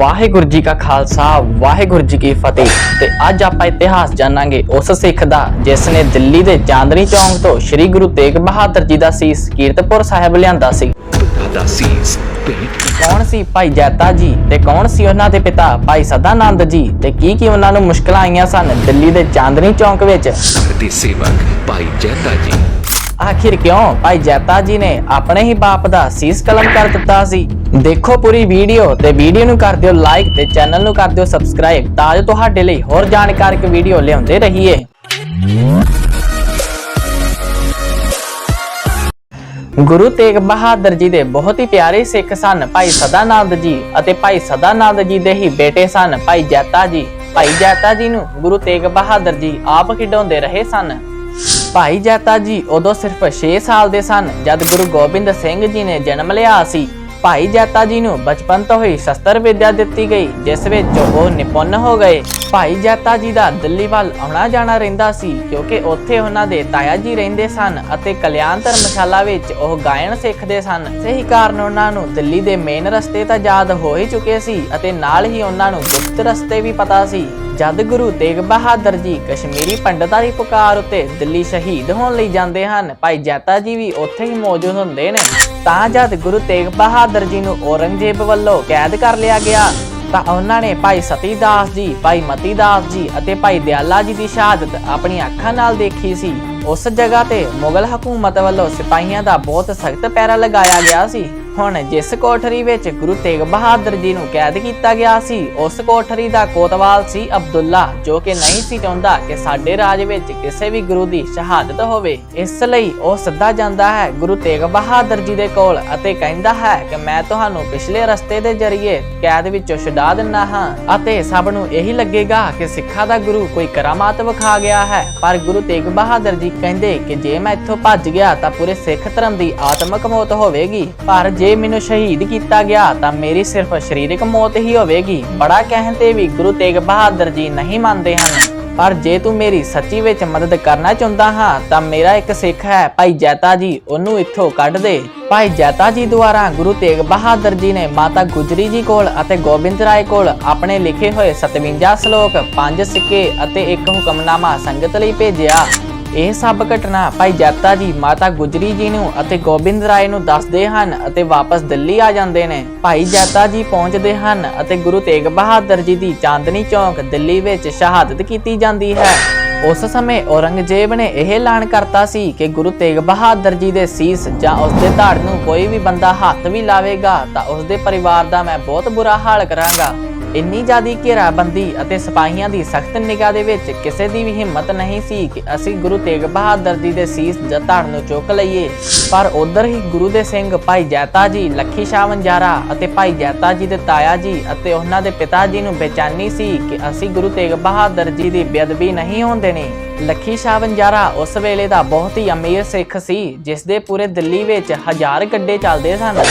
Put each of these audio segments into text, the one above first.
ਵਾਹਿਗੁਰੂ ਜੀ ਕਾ ਖਾਲਸਾ ਵਾਹਿਗੁਰੂ ਜੀ ਕੀ ਫਤਿਹ। ਤੇ ਅੱਜ ਆਪਾਂ ਇਤਿਹਾਸ ਜਾਣਾਂਗੇ ਉਸ ਸਿੱਖ ਦਾ ਜਿਸ ਨੇ ਦਿੱਲੀ ਦੇ ਚਾਂਦਨੀ ਚੌਂਕ ਤੋਂ ਸ੍ਰੀ ਗੁਰੂ ਤੇਗ ਬਹਾਦਰ ਜੀ ਦਾ ਸੀਸ ਕੀਰਤਪੁਰ ਸਾਹਿਬ ਲਿਆਂਦਾ ਸੀ। ਦਾ ਸੀਸ ਭੇਟ ਕੌਣ ਸੀ ਭਾਈ ਜੈਤਾ ਜੀ ਤੇ ਕੌਣ ਸੀ ਉਹਨਾਂ ਦੇ ਪਿਤਾ ਭਾਈ ਸਦਾਨੰਦ ਜੀ ਤੇ ਕੀ ਕੀ ਉਹਨਾਂ ਨੂੰ ਮੁਸ਼ਕਲਾਂ ਆਈਆਂ ਸਨ ਦਿੱਲੀ ਦੇ ਚਾਂਦਨੀ ਚੌਂਕ ਵਿੱਚ? ਦੇ ਸੇਵਕ ਭਾਈ ਜੈਤਾ ਜੀ। ਆਖਿਰ ਕਿਉਂ ਭਾਈ ਜੈਤਾ ਜੀ ਨੇ ਆਪਣੇ ਹੀ ਬਾਪ ਦਾ ਸੀਸ ਕਲਮ ਕਰ ਦਿੱਤਾ ਸੀ? ਦੇਖੋ ਪੂਰੀ ਵੀਡੀਓ ਤੇ ਵੀਡੀਓ ਨੂੰ ਕਰ ਦਿਓ ਲਾਈਕ ਤੇ ਚੈਨਲ ਨੂੰ ਕਰ ਦਿਓ ਸਬਸਕ੍ਰਾਈਬ ਤਾਂ ਜੋ ਤੁਹਾਡੇ ਲਈ ਹੋਰ ਜਾਣਕਾਰਕ ਵੀਡੀਓ ਲਿਆਉਂਦੇ ਰਹੀਏ। ਗੁਰੂ ਤੇਗ ਬਹਾਦਰ ਜੀ ਦੇ ਬਹੁਤ ਹੀ ਪਿਆਰੇ ਸਿੱਖ ਸਨ, ਭਾਈ ਸਦਾਨੰਦ ਜੀ ਅਤੇ ਭਾਈ ਸਦਾਨੰਦ ਜੀ ਦੇ ਹੀ ਬੇਟੇ ਸਨ, ਭਾਈ ਜੈਤਾ ਜੀ। ਭਾਈ ਜੈਤਾ ਜੀ ਨੂੰ ਗੁਰੂ ਤੇਗ ਬਹਾਦਰ ਜੀ ਆਪ ਖਿਡਾਉਂਦੇ ਰਹੇ ਸਨ। ਭਾਈ ਜੈਤਾ ਜੀ ਉਦੋਂ ਸਿਰਫ 6 ਸਾਲ ਦੇ ਸਨ, ਜਦ ਗੁਰੂ ਗੋਬਿੰਦ ਸਿੰਘ ਜੀ ਨੇ ਜਨਮ ਲਿਆ ਸੀ। ਭਾਈ ਜੈਤਾ ਜੀ ਨੂੰ ਬਚਪਨ ਤੋਂ ਹੀ ਸ਼ਸਤਰ ਵਿਦਿਆ ਦਿੱਤੀ ਗਈ, ਜਿਸ ਵਿੱਚ ਉਹ ਨਿਪੁੰਨ ਹੋ ਗਏ। ਭਾਈ ਜੈਤਾ ਜੀ ਦਾ ਦਿੱਲੀ ਵੱਲ ਆਉਣਾ ਜਾਣਾ ਰਹਿੰਦਾ ਸੀ, ਕਿਉਂਕਿ ਉੱਥੇ ਉਹਨਾਂ ਦੇ ਤਾਇਆ ਜੀ ਰਹਿੰਦੇ ਸਨ ਅਤੇ ਕਲਿਆਣ ਧਰਮਸ਼ਾਲਾ ਵਿੱਚ ਉਹ ਗਾਇਨ ਸਿੱਖਦੇ ਸਨ। ਸਹੀ ਕਾਰਨ ਉਹਨਾਂ ਨੂੰ ਦਿੱਲੀ ਦੇ ਮੇਨ ਰਸਤੇ ਤਾਂ ਯਾਦ ਹੋ ਹੀ ਚੁੱਕੇ ਸੀ ਅਤੇ ਨਾਲ ਹੀ ਉਹਨਾਂ ਨੂੰ ਗੁਪਤ ਰਸਤੇ ਵੀ ਪਤਾ ਸੀ। ਜਦ ਗੁਰੂ ਤੇਗ ਬਹਾਦਰ ਜੀ ਕਸ਼ਮੀਰੀ ਪੰਡਤਾਂ ਦੀ ਪੁਕਾਰ ਉੱਤੇ ਦਿੱਲੀ ਸ਼ਹੀਦ ਹੋਣ ਲਈ ਜਾਂਦੇ ਹਨ। ਭਾਈ ਜੈਤਾ ਜੀ ਵੀ ਉੱਥੇ ਹੀ ਮੌਜੂਦ ਹੁੰਦੇ ਨੇ। ਤਾਂ ਜਦ ਗੁਰੂ ਤੇਗ ਬਹਾਦਰ ਜੀ ਨੂੰ ਔਰੰਗਜ਼ੇਬ ਵੱਲੋਂ ਕੈਦ ਕਰ ਲਿਆ ਗਿਆ, ਤਾਂ ਉਹਨਾਂ ਨੇ ਭਾਈ ਸਤੀ ਦਾਸ ਜੀ, ਭਾਈ ਮਤੀ ਦਾਸ ਜੀ ਅਤੇ ਭਾਈ ਦਿਆਲਾ ਜੀ ਦੀ ਸ਼ਹਾਦਤ ਆਪਣੀ ਅੱਖਾਂ ਨਾਲ ਦੇਖੀ ਸੀ। ਉਸ ਜਗ੍ਹਾ ਤੇ ਮੁਗਲ ਹਕੂਮਤ ਵੱਲੋਂ ਸਿਪਾਹੀਆਂ ਦਾ ਬਹੁਤ ਸਖਤ ਪੈਰਾ ਲਗਾਇਆ ਗਿਆ ਸੀ। ਹੁਣ ਜਿਸ ਕੋਠਰੀ ਵਿੱਚ ਗੁਰੂ ਤੇਗ ਬਹਾਦਰ ਜੀ ਨੂੰ ਕੈਦ ਕੀਤਾ ਗਿਆ ਸੀ, ਉਸ ਕੋਠਰੀ ਦਾ ਕੋਤਵਾਲ ਸੀ ਅਬਦੁੱਲਾ, ਜੋ ਕਿ ਨਹੀਂ ਸੀ ਚਾਹੁੰਦਾ ਕਿ ਸਾਡੇ ਰਾਜ ਵਿੱਚ ਕਿਸੇ ਵੀ ਗੁਰੂ ਦੀ ਸ਼ਹਾਦਤ ਹੋਵੇ। ਇਸ ਲਈ ਉਹ ਸਿੱਧਾ ਜਾਂਦਾ ਹੈ ਗੁਰੂ ਤੇਗ ਬਹਾਦਰ ਜੀ ਦੇ ਕੋਲ ਅਤੇ ਕਹਿੰਦਾ ਹੈ ਕਿ ਮੈਂ ਤੁਹਾਨੂੰ ਪਿਛਲੇ ਰਸਤੇ ਦੇ ਜ਼ਰੀਏ ਕੈਦ ਵਿੱਚੋਂ ਛੁਡਾ ਦਿੰਨਾ ਹਾਂ ਅਤੇ ਸਭ ਨੂੰ ਇਹੀ ਲੱਗੇਗਾ ਕਿ ਸਿੱਖਾਂ ਦਾ ਗੁਰੂ ਕੋਈ ਕਰਾਮਾਤ ਵਿਖਾ ਗਿਆ ਹੈ। ਪਰ ਗੁਰੂ ਤੇਗ ਬਹਾਦਰ ਜੀ ਕਹਿੰਦੇ ਕਿ ਜੇ ਮੈਂ ਇੱਥੋਂ ਭੱਜ ਗਿਆ ਤਾਂ ਪੂਰੇ ਸਿੱਖ ਧਰਮ ਦੀ ਆਤਮਕ ਮੌਤ ਹੋਵੇਗੀ। ਪਰ ਜੇ ਮੈਨੂੰ ਸ਼ਹੀਦ ਕੀਤਾ ਗਿਆ ਤਾਂ ਮੇਰੀ ਸਿਰਫ ਸਰੀਰਕ ਮੌਤ ਹੀ ਹੋਵੇਗੀ। ਬੜਾ ਕਹਿਣ ਤੇ ਵੀ ਗੁਰੂ ਤੇਗ ਬਹਾਦਰ ਜੀ ਨਹੀਂ ਮੰਨਦੇ ਹਨ। ਪਰ ਜੇ ਤੂੰ ਮੇਰੀ ਸੱਚੀ ਵਿੱਚ ਮਦਦ ਕਰਨਾ ਚਾਹੁੰਦਾ ਹਾਂ, ਤਾਂ ਮੇਰਾ ਇੱਕ ਸਿੱਖ ਹੈ, ਭਾਈ ਜੈਤਾ ਜੀ, ਉਹਨੂੰ ਇੱਥੋਂ ਕੱਢ ਦੇ। ਭਾਈ ਜੈਤਾ ਜੀ ਦੁਆਰਾ ਗੁਰੂ ਤੇਗ ਬਹਾਦਰ ਜੀ ਨੇ ਮਾਤਾ ਗੁਜਰੀ ਜੀ ਕੋਲ ਅਤੇ ਗੋਬਿੰਦ ਰਾਏ ਕੋਲ ਆਪਣੇ ਲਿਖੇ ਹੋਏ 57 ਸ਼ਲੋਕ, ਪੰਜ ਸਿੱਕੇ ਅਤੇ ਇੱਕ ਹੁਕਮਨਾਮਾ ਸੰਗਤ ਲਈ ਭੇਜਿਆ। ਇਹ ਸਭ ਘਟਨਾ ਭਾਈ ਜੈਤਾ ਜੀ, ਮਾਤਾ ਗੁਜਰੀ ਜੀ ਨੂੰ ਅਤੇ ਗੋਬਿੰਦ ਰਾਏ ਨੂੰ ਦੱਸਦੇ ਹਨ ਅਤੇ ਵਾਪਸ ਦਿੱਲੀ ਆ ਜਾਂਦੇ ਨੇ। ਭਾਈ ਜੈਤਾ ਜੀ ਪਹੁੰਚਦੇ ਹਨ ਅਤੇ ਗੁਰੂ ਤੇਗ ਬਹਾਦਰ ਜੀ ਦੀ ਚਾਂਦਨੀ ਚੌਂਕ ਦਿੱਲੀ ਵਿੱਚ ਸ਼ਹਾਦਤ ਕੀਤੀ ਜਾਂਦੀ ਹੈ। ਉਸ ਸਮੇਂ ਔਰੰਗਜ਼ੇਬ ਨੇ ਇਹ ਐਲਾਨ ਕਰਤਾ ਸੀ ਕਿ ਗੁਰੂ ਤੇਗ ਬਹਾਦਰ ਜੀ ਦੇ ਸੀਸ ਜਾਂ ਉਸ ਦੇ ਧੜ ਨੂੰ ਕੋਈ ਵੀ ਬੰਦਾ ਹੱਥ ਵੀ ਲਾਵੇਗਾ ਤਾਂ ਉਸ ਦੇ ਪਰਿਵਾਰ ਦਾ ਮੈਂ ਬਹੁਤ ਬੁਰਾ ਹਾਲ ਕਰਾਂਗਾ। ਇੰਨੀ ਜ਼ਿਆਦੀ ਘੇਰਾਬੰਦੀ ਅਤੇ ਸਿਪਾਹੀਆਂ ਦੀ ਸਖਤ ਨਿਗਾਹ ਦੇ ਵਿੱਚ ਕਿਸੇ ਦੀ ਵੀ ਹਿੰਮਤ ਨਹੀਂ ਸੀ ਕਿ ਅਸੀਂ ਗੁਰੂ ਤੇਗ ਬਹਾਦਰ ਜੀ ਦੇ ਸੀਸ ਜਾਂ ਧੜ ਨੂੰ ਚੁੱਕ ਲਈਏ। ਪਰ ਉਧਰ ਹੀ ਗੁਰੂ ਦੇ ਸਿੰਘ ਭਾਈ ਜੈਤਾ ਜੀ, ਲੱਖੀ ਸ਼ਾਹ ਵੰਜਾਰਾ ਅਤੇ ਭਾਈ ਜੈਤਾ ਜੀ ਦੇ ਤਾਇਆ ਜੀ ਅਤੇ ਉਹਨਾਂ ਦੇ ਪਿਤਾ ਜੀ ਨੂੰ ਬੇਚੈਨੀ ਸੀ ਕਿ ਅਸੀਂ ਗੁਰੂ ਤੇਗ ਬਹਾਦਰ ਜੀ ਦੀ ਬੇਅਦਬੀ ਨਹੀਂ ਹੋਣ ਦੇਣੀ। ਲੱਖੀ ਸ਼ਾਹ ਵੰਜਾਰਾ ਉਸ ਵੇਲੇ ਦਾ ਬਹੁਤ ਹੀ ਅਮੀਰ ਸਿੱਖ ਸੀ ਜਿਸ ਦੇ ਪੂਰੇ ਦਿੱਲੀ ਵਿੱਚ ਹਜ਼ਾਰ ਗੱਡੇ ਚੱਲਦੇ ਸਨ।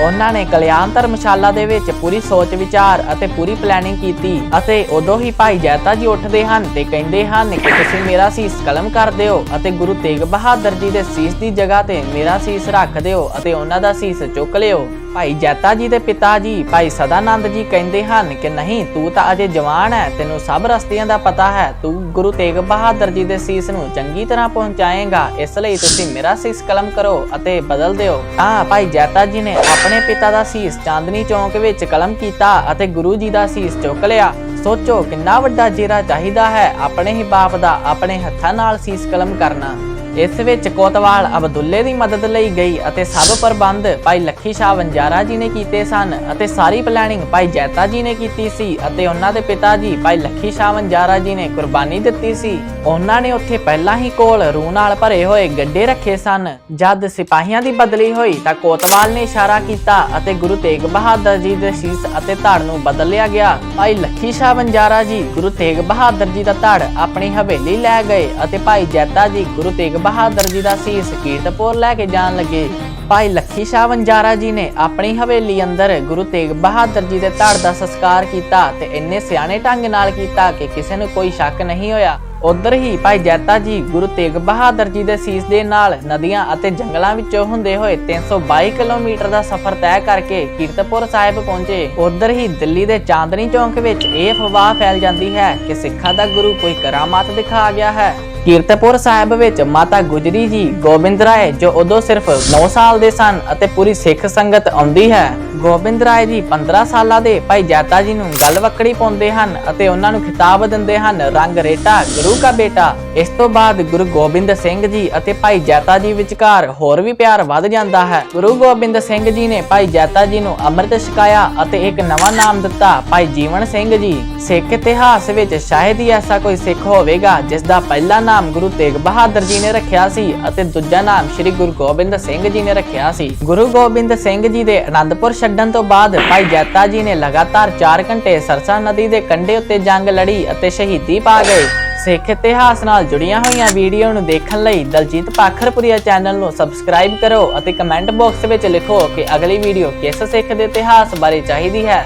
ਉਹਨਾਂ ਨੇ ਕਲਿਆਣ ਧਰਮਸ਼ਾਲਾ ਦੇ ਵਿੱਚ ਪੂਰੀ ਸੋਚ ਵਿਚਾਰ ਅਤੇ ਪੂਰੀ ਪਲੈਨਿੰਗ ਕੀਤੀ ਅਤੇ ਉਦੋਂ ਹੀ ਭਾਈ ਜੈਤਾ ਜੀ ਉੱਠਦੇ ਹਨ ਤੇ ਕਹਿੰਦੇ ਹਨ ਕਿ ਤੁਸੀਂ ਮੇਰਾ ਸੀਸ ਕਲਮ ਕਰ ਦਿਓ ਅਤੇ ਗੁਰੂ ਤੇਗ ਬਹਾਦਰ ਜੀ ਦੇ ਸੀਸ ਦੀ ਜਗ੍ਹਾ ਤੇ ਮੇਰਾ ਸੀਸ ਰੱਖ ਦਿਓ ਅਤੇ ਉਹਨਾਂ ਦਾ ਸੀਸ ਚੁੱਕ ਲਿਓ। ਭਾਈ ਜੈਤਾ ਜੀ ਦੇ ਪਿਤਾ ਜੀ, ਭਾਈ ਸਦਾਨੰਦ ਜੀ ਕਹਿੰਦੇ ਹਨ ਕਿ ਨਹੀਂ, ਤੂੰ ਤਾਂ ਅਜੇ ਜਵਾਨ ਹੈ, ਤੈਨੂੰ ਸਭ ਰਸਤਿਆਂ ਦਾ ਪਤਾ ਹੈ, ਤੂੰ ਗੁਰੂ ਤੇਗ ਬਹਾਦਰ ਜੀ ਦੇ ਸੀਸ ਨੂੰ ਚੰਗੀ ਤਰ੍ਹਾਂ ਪਹੁੰਚਾਏਗਾ, ਇਸ ਲਈ ਤੁਸੀਂ ਮੇਰਾ ਸੀਸ ਕਲਮ ਕਰੋ ਅਤੇ ਬਦਲ ਦਿਓ। ਆ ਭਾਈ ਜੈਤਾ ਜੀ ਨੇ ਆਪਣੇ ਪਿਤਾ ਦਾ ਸੀਸ ਚਾਂਦਨੀ ਚੌਂਕ ਵਿੱਚ ਕਲਮ ਕੀਤਾ ਅਤੇ ਗੁਰੂ ਜੀ ਦਾ ਸੀਸ ਚੁੱਕ ਲਿਆ। ਸੋਚੋ ਕਿੰਨਾ ਵੱਡਾ ਜ਼ੇਰਾ ਚਾਹੀਦਾ ਹੈ ਆਪਣੇ ਹੀ ਬਾਪ ਦਾ ਆਪਣੇ ਹੱਥਾਂ ਨਾਲ ਸੀਸ ਕਲਮ ਕਰਨਾ। ਇਸ ਵਿੱਚ ਕੋਤਵਾਲ ਅਬਦੁੱਲੇ ਦੀ ਮਦਦ ਲਈ ਗਈ ਅਤੇ ਸਭ ਪ੍ਰਬੰਧ ਭਾਈ ਲੱਖੀ ਸ਼ਾਹ ਵੰਜਾਰਾ ਜੀ ਨੇ ਕੀਤੇ ਸਨ ਅਤੇ ਸਾਰੀ ਪਲੈਨਿੰਗ ਭਾਈ ਜੈਤਾ ਜੀ ਨੇ ਕੀਤੀ ਸੀ ਅਤੇ ਉਹਨਾਂ ਦੇ ਪਿਤਾ ਜੀ ਭਾਈ ਲੱਖੀ ਸ਼ਾਹ ਵੰਜਾਰਾ ਜੀ ਨੇ ਕੁਰਬਾਨੀ ਦਿੱਤੀ ਸੀ। ਉਹਨਾਂ ਨੇ ਉੱਥੇ ਪਹਿਲਾਂ ਹੀ ਕੋਲ ਰੂਹ ਨਾਲ ਭਰੇ ਹੋਏ ਗੱਡੇ ਰੱਖੇ ਸਨ। ਜਦ ਸਿਪਾਹੀਆਂ ਦੀ ਬਦਲੀ ਹੋਈ ਤਾਂ ਕੋਤਵਾਲ ਨੇ ਇਸ਼ਾਰਾ ਕੀਤਾ ਅਤੇ ਗੁਰੂ ਤੇਗ ਬਹਾਦਰ ਜੀ ਦੇ ਸੀਸ ਅਤੇ ਧੜ ਨੂੰ ਬਦਲਿਆ ਗਿਆ। ਭਾਈ ਲੱਖੀ ਸ਼ਾਹ ਵੰਜਾਰਾ ਜੀ ਗੁਰੂ ਤੇਗ ਬਹਾਦਰ ਜੀ ਦਾ ਧੜ ਆਪਣੀ ਹਵੇਲੀ ਲੈ ਗਏ ਅਤੇ ਭਾਈ ਜੈਤਾ ਜੀ ਗੁਰੂ ਤੇਗ ਬਹਾਦਰ ਜੀ ਦਾ ਸੀਸ ਕੀਰਤਪੁਰ ਲੈ ਕੇ ਜਾਣ ਲੱਗੇ। ਭਾਈ ਲੱਖੀ ਸ਼ਾਹ ਵੰਜਾਰਾ ਜੀ ਨੇ ਆਪਣੀ ਹਵੇਲੀ ਅੰਦਰ ਗੁਰੂ ਤੇਗ ਬਹਾਦਰ ਜੀ ਦੇ ਧੜ ਦਾ ਸੰਸਕਾਰ ਕੀਤਾ ਤੇ ਇੰਨੇ ਸਿਆਣੇ ਢੰਗ ਨਾਲ ਕੀਤਾ ਕਿ ਕਿਸੇ ਨੂੰ ਕੋਈ ਸ਼ੱਕ ਨਹੀਂ ਹੋਇਆ। ਉਧਰ ਹੀ ਭਾਈ ਜੈਤਾ ਜੀ ਗੁਰੂ ਤੇਗ ਬਹਾਦਰ ਜੀ ਦੇ ਸੀਸ ਦੇ ਨਾਲ ਨਦੀਆਂ ਅਤੇ ਜੰਗਲਾਂ ਵਿੱਚੋਂ ਹੁੰਦੇ ਹੋਏ 322 ਕਿਲੋਮੀਟਰ ਦਾ ਸਫ਼ਰ ਤੈਅ ਕਰਕੇ ਕੀਰਤਪੁਰ ਸਾਹਿਬ ਪਹੁੰਚੇ। ਉਧਰ ਹੀ ਦਿੱਲੀ ਦੇ ਚਾਂਦਨੀ ਚੌਂਕ ਵਿੱਚ ਇਹ ਅਫਵਾਹ ਫੈਲ ਜਾਂਦੀ ਹੈ ਕਿ ਸਿੱਖਾਂ ਦਾ ਗੁਰੂ ਕੋਈ ਕਰਾਮਾਤ ਦਿਖਾ ਗਿਆ ਹੈ। ਕੀਰਤਪੁਰ ਸਾਹਿਬ ਵਿੱਚ ਮਾਤਾ ਗੁਜਰੀ ਜੀ ਗੋਬਿੰਦ ਰਾਏ, ਜੋ ਉਦੋਂ ਸਿਰਫ 9 ਸਾਲ ਦੇ ਸਨ ਅਤੇ ਪੂਰੀ ਸਿੱਖ ਸੰਗਤ ਆਉਂਦੀ ਹੈ। ਗੋਬਿੰਦ ਰਾਏ ਜੀ 15 ਸਾਲਾਂ ਦੇ ਭਾਈ ਜਾਤਾ ਜੀ ਨੂੰ ਗਲਵੱਕੜੀ ਪਾਉਂਦੇ ਹਨ ਅਤੇ ਉਹਨਾਂ ਨੂੰ ਖਿਤਾਬ ਦਿੰਦੇ ਹਨ, ਰੰਗ ਰੇਟਾ, ਗੁਰੂ ਕਾ ਬੇਟਾ। ਇਸ ਤੋਂ ਬਾਅਦ ਗੁਰੂ ਗੋਬਿੰਦ ਸਿੰਘ ਜੀ ਅਤੇ ਭਾਈ ਜਾਤਾ ਜੀ ਵਿਚਕਾਰ ਹੋਰ ਵੀ ਪਿਆਰ ਵੱਧ ਜਾਂਦਾ ਹੈ। ਗੁਰੂ ਗੋਬਿੰਦ ਸਿੰਘ ਜੀ ਨੇ ਭਾਈ ਜਾਤਾ ਜੀ ਨੂੰ ਅੰਮ੍ਰਿਤ ਛਕਾਇਆ ਅਤੇ ਇੱਕ ਨਵਾਂ ਨਾਮ ਦਿੱਤਾ। ਭਾਈ ਜੀਵਨ ਸਿੰਘ ਜੀ, ਸਿੱਖ ਇਤਿਹਾਸ ਵਿੱਚ ਸ਼ਾਇਦ ਹੀ ਐਸਾ ਕੋਈ ਸਿੱਖ ਹੋਵੇਗਾ ਜਿਸ ਦਾ ਪਹਿਲਾ ਨਾਮ ਗੁਰੂ ਤੇਗ ਬਹਾਦਰ ਜੀ ਨੇ ਰੱਖਿਆ ਸੀ ਅਤੇ ਦੂਜਾ ਨਾਮ ਸ੍ਰੀ ਗੁਰੂ ਗੋਬਿੰਦ ਸਿੰਘ ਜੀ ਨੇ ਰੱਖਿਆ ਸੀ। ਗੁਰੂ ਗੋਬਿੰਦ ਸਿੰਘ ਜੀ ਦੇ ਅਨੰਦਪੁਰ ਛੱਡਣ ਤੋਂ ਬਾਅਦ ਭਾਈ ਜੈਤਾ ਜੀ ਨੇ ਲਗਾਤਾਰ 4 ਘੰਟੇ ਸਰਸਾ ਨਦੀ ਦੇ ਕੰਢੇ ਉੱਤੇ ਜੰਗ ਲੜੀ ਅਤੇ ਸ਼ਹੀਦੀ ਪਾ ਗਏ। ਸਿੱਖ ਇਤਿਹਾਸ ਨਾਲ ਜੁੜੀਆਂ ਹੋਈਆਂ ਵੀਡੀਓ ਨੂੰ ਦੇਖਣ ਲਈ ਦਲਜੀਤ ਪਾਖਰਪੁਰੀਆ ਚੈਨਲ ਨੂੰ ਸਬਸਕ੍ਰਾਈਬ ਕਰੋ ਅਤੇ ਕਮੈਂਟ ਬਾਕਸ ਵਿੱਚ ਲਿਖੋ ਕਿ ਅਗਲੀ ਵੀਡੀਓ ਕਿਸ ਸਿੱਖ ਦੇ ਇਤਿਹਾਸ ਬਾਰੇ ਚਾਹੀਦੀ ਹੈ।